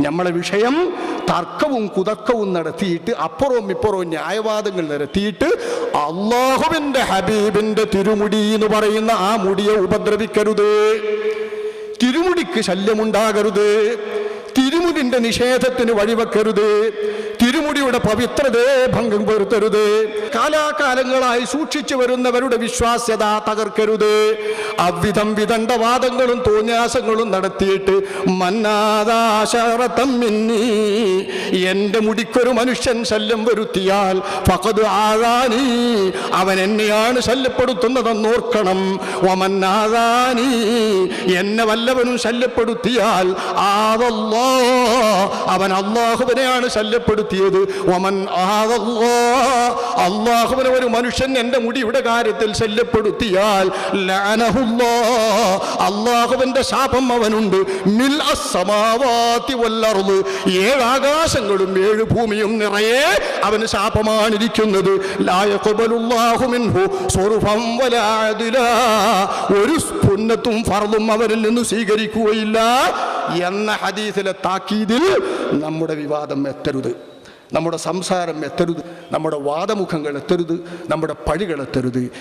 നമ്മളെ വിഷയം തർക്കവും കുതർക്കവും നടത്തിയിട്ട് അപ്പുറവും ഇപ്പുറവും ന്യായവാദങ്ങൾ നടത്തിയിട്ട് അള്ളാഹുവിന്റെ ഹബീബിന്റെ തിരുമുടി എന്ന് പറയുന്ന ആ മുടിയെ ഉപദ്രവിക്കരുത്. തിരുമുടിക്ക് ശല്യമുണ്ടാകരുത്. തിരുമുടിന്റെ നിഷേധത്തിന് വഴിവെക്കരുത്. തിരുമുടിയുടെ പവിത്രതയെ ഭംഗം വരുത്തരുത് കാലാകാലങ്ങളായി സൂക്ഷിച്ചു വരുന്നവരുടെ വിശ്വാസ്യത തകർക്കരുത്. അവിധം വിദണ്ഡവാദങ്ങളും തോന്നിയാസങ്ങളും നടത്തിയിട്ട് മന്നാദാശറത്തം മിന്നി. എന്റെ മുടിക്കൊരു മനുഷ്യൻ ശല്യം വരുത്തിയാൽ ഫഖദ് ആദാനി. അവൻ എന്നെയാണ് ശല്യപ്പെടുത്തുന്നതെന്നോർക്കണം ഒമന്നാദാനി എന്നെ വല്ലവനും ശല്യപ്പെടുത്തിയാൽ ആദല്ലാ. അവൻ അള്ളാഹുവിനെയാണ് ശല്യപ്പെടുത്തിയത്. ഒമൻ ആദല്ലാ. അള്ളാഹുവിനെ ഒരു മനുഷ്യൻ എന്റെ മുടിയുടെ കാര്യത്തിൽ ശല്യപ്പെടുത്തിയാൽ ലഅനഹുല്ലാ അള്ളാഹുവിന്റെ ശാപം അവനുണ്ട്. മിൽ ഏഴ് ആകാശങ്ങളും ഏഴ് ഭൂമിയും നിറയെ അവന് ശാപമാണിരിക്കുന്നത്. ഒരു പുന്നത്തും ഫർദും അവരിൽ നിന്ന് സ്വീകരിക്കുകയില്ല എന്ന ഹദീസിലെ താക്കീതിൽ നമ്മുടെ വിവാദം എത്തരുത്. നമ്മുടെ സംസാരം എത്തരുത്. നമ്മുടെ വാദമുഖങ്ങൾ എത്തരുത്. നമ്മുടെ പഴികൾ എത്തരുത്.